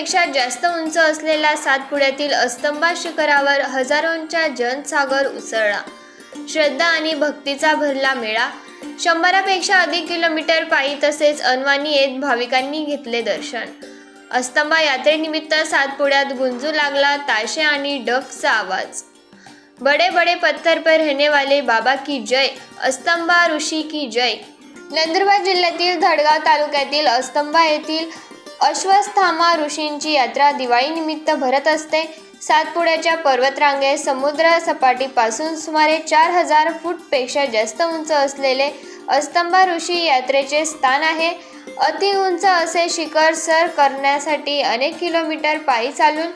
पेक्षा जास्त उंच असलेल्या सातपुड्यातील अस्तंबा शिखरावर हजारोंच्या जनसागर उसळला. श्रद्धा आणि भक्तीचा भरला मेळा. शंभरापेक्षा अधिक किलोमीटर पायी तसेच अनवाणी येत भाविकांनी घेतले दर्शन. अस्तंबा यात्रेनिमित्त सातपुड्यात गुंजू लागला ताशे आणि डफचा आवाज. बड़े बड़े पत्थर पर रहने वाले बाबा की जय अस्तंबा ऋषी की जय. नंदुरबार जिल्ह्यातील धडगाव तालुक्यातील अस्तंबा येथील अश्वस्थामा ऋषींची यात्रा दिवाळीनिमित्त भरत असते. सातपुड्याच्या पर्वतरांगे समुद्र सपाटीपासून सुमारे चार हजार फूटपेक्षा जास्त उंच असलेले अस्तंबा ऋषी यात्रेचे स्थान आहे. अति उंच असे शिखर सर करण्यासाठी अनेक किलोमीटर पायी चालून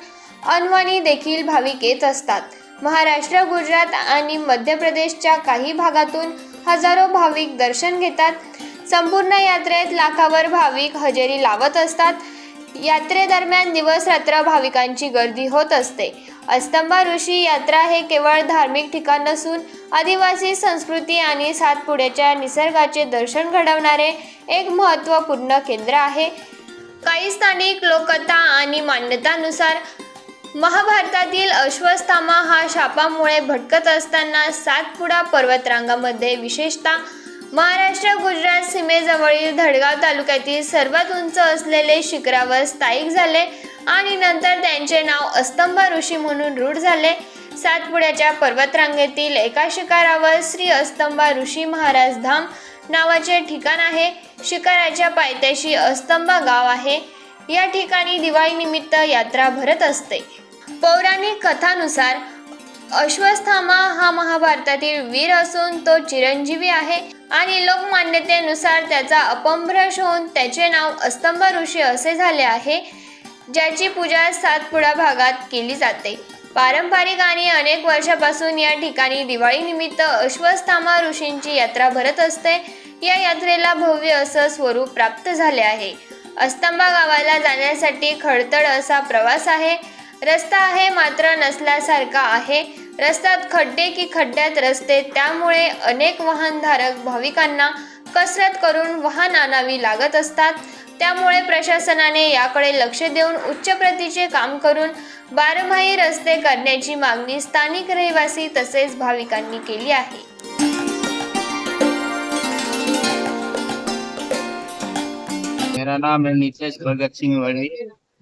अनवाणी देखील भाविक येत असतात. महाराष्ट्र गुजरात आणि मध्य प्रदेशच्या काही भागातून हजारो भाविक दर्शन घेतात. संपूर्ण यात्रेत लाखावर भाविक हजेरी लावत असतात. यात्रेदरम्यान दिवस रात्र भाविकांची गर्दी होत असते. अस्तंबा ऋषी यात्रा हे केवळ धार्मिक ठिकाण नसून आदिवासी संस्कृती आणि सातपुड्याच्या निसर्गाचे दर्शन घडवणारे एक महत्त्वपूर्ण केंद्र आहे. काही स्थानिक लोककथा आणि मान्यतानुसार महाभारतातील अश्वस्थामा हा शापामुळे भटकत असताना सातपुडा पर्वतरांगामध्ये विशेषतः महाराष्ट्र गुजरात सीमेजवळील धडगाव तालुक्यातील सर्वात उंच असलेले शिखरावर स्थायिक झाले आणि नंतर त्यांचे नाव अस्तंभा ऋषी म्हणून रूढ झाले. सातपुड्याच्या पर्वतरांगेतील एका शिखरावर श्री अस्तंभा ऋषी महाराज धाम नावाचे ठिकाण आहे. शिखराच्या पायथ्याशी अस्तंभा गाव आहे. या ठिकाणी दिवाळीनिमित्त यात्रा भरत असते. पौराणिक कथानुसार अश्वस्थामा हा महाभारतातील वीर असून तो चिरंजीवी आहे. आणि लोकमान्यतेनुसार त्याचा अपभ्रंश होऊन त्याचे नाव अस्तंभ ऋषी असे झाले आहे ज्याची पूजा सातपुडा भागात केली जाते. पारंपरिक आणि अनेक वर्षापासून या ठिकाणी दिवाळीनिमित्त अश्वस्थामा ऋषींची यात्रा भरत असते. या यात्रेला भव्य असं स्वरूप प्राप्त झाले आहे. अस्तंबा गावाला जाण्यासाठी खडतड असा प्रवास आहे. रस्ता आहे मात्र नसल्यासारखा आहे. रस्त्यात खड्डे की खड्ड्यात रस्ते त्यामुळे अनेक वाहनधारक भाविकांना कसरत करून वाहन आणावी लागत असतात. त्यामुळे प्रशासनाने याकडे लक्ष देऊन उच्च प्रतीचे काम करून बारमाही रस्ते करण्याची मागणी स्थानिक रहिवासी तसेच भाविकांनी केली आहे. मेरा नाम है नीतेश भगत सिंह वड़ी।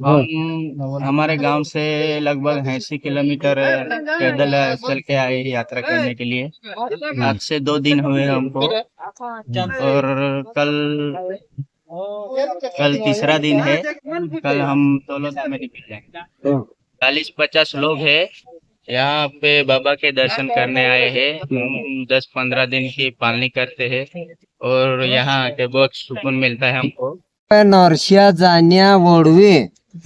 हम हमारे गाँव से लगभग ऐसी किलोमीटर पैदल चल के आए यात्रा करने के लिए। आज से दो दिन हुए हमको। और कल कल तीसरा दिन है। कल हम तोलोदा में निकल जाएँगे। चालीस पचास लोग हैं। यहाँ पे बाबा के दर्शन करने आए हैं। हम दस पंद्रह दिन की पालनी करते हैं। और यहाँ के बहुत सुकून मिलता है हमको। नरशिया जानिया वडवे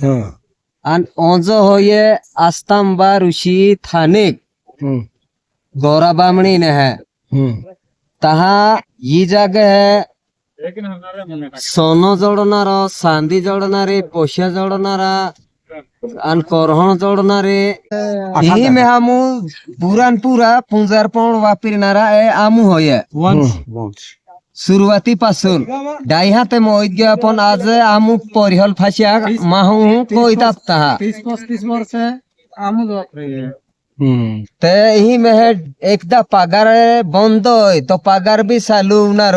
आणि ओंज होये आस्तांबा ऋषी थानेक गौरा बामणी ने है। तहा ही जगह है सोनं जोडणार चांदी जोडणारे पोशा जोडणारा आणि करहण जोडणारे ही में हमू पुरान पुरा पुंजारपण वापरणारा ए आमू होय। सुरुवातीपासून. डायहा ते मोहित गे आपण आज आमू परिहल फाशिया माहू तीस पस्तीस वर्ष वापरे ते ही मेहे एकदा पगार बंद होय तो पगार बी चालू होणार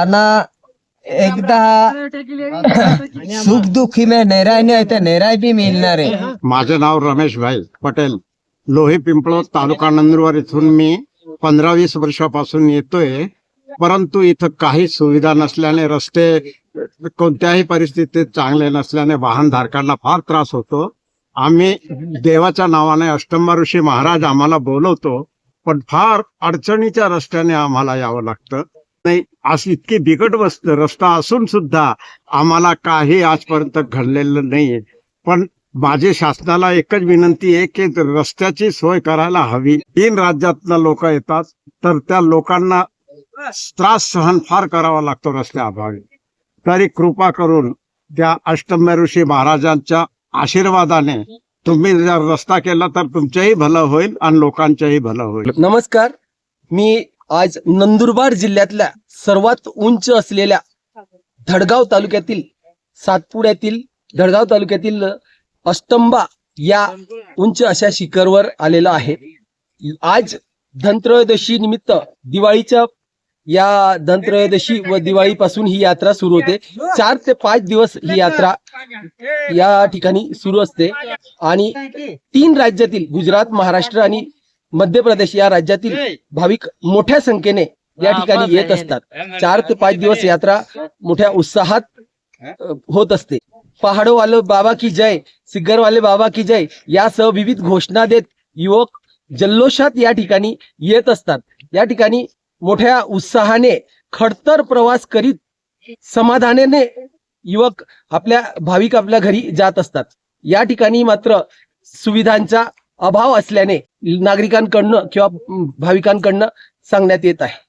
आणि एकदा सुख दुखी में नेराय नाही ते नेराय बी मिळणार आहे माझं नाव रमेशभाई पटेल. लोही पिंपळो तालुका नंदुरबार इथून मी पंधरा वीस वर्षापासून येतोय. परंतु इथं काही सुविधा नसल्याने रस्ते कोणत्याही परिस्थितीत चांगले नसल्याने वाहनधारकांना फार त्रास होतो. आम्ही देवाच्या नावाने अष्टंबा ऋषी महाराज आम्हाला बोलवतो पण फार अडचणीच्या रस्त्याने आम्हाला यावं लागतं. नाही अशी इतकी बिकट वस्त रस्ता असून सुद्धा आम्हाला काही आजपर्यंत घडलेलं नाहीये. पण माझी शासनाला एकच विनंती आहे की रस्त्याची सोय करायला हवी. तीन राज्यातनं लोक येतात तर त्या लोकांना त्रास सहन फार करावा लागतो रस्त्या अभावी. तरी कृपा करून त्या अष्टम्य ऋषी महाराजांच्या आशीर्वादाने तुम्ही जर रस्ता केला तर तुमचंही भलं होईल आणि लोकांचंही भलं होईल. नमस्कार. मी आज नंदुरबार जिल्ह्यातल्या सर्वात उंच असलेल्या धडगाव तालुक्यातील सातपुड्यातील धडगाव तालुक्यातील अष्टंबा या उंच अशा शिखरवर आलेला आहे. आज धनत्रयोदशी निमित्त दिवाळीच्या या धनत्रयोदशी व दिवाळीपासून ही यात्रा सुरू होते. चार ते पाच दिवस ही यात्रा या ठिकाणी सुरू असते. आणि तीन राज्यातील गुजरात महाराष्ट्र आणि मध्य प्रदेश या राज्यातील भाविक मोठ्या संख्येने या ठिकाणी येत असतात. चार ते पाच दिवस यात्रा मोठ्या उत्साहात होत असते. पहाडो वाले बाबा की जय सिग्गर वाले बाबा की जय यासह विविध घोषणा देत युवक जल्लोषात या ठिकाणी येत असतात. या ठिकाणी मोठ्या उत्साहाने खडतर प्रवास करीत समाधानाने युवक आपल्या भाविक आपल्या घरी जात असतात. या ठिकाणी मात्र सुविधांचा अभाव असल्याने नागरिकांकडनं किंवा भाविकांकडनं सांगण्यात येत आहे.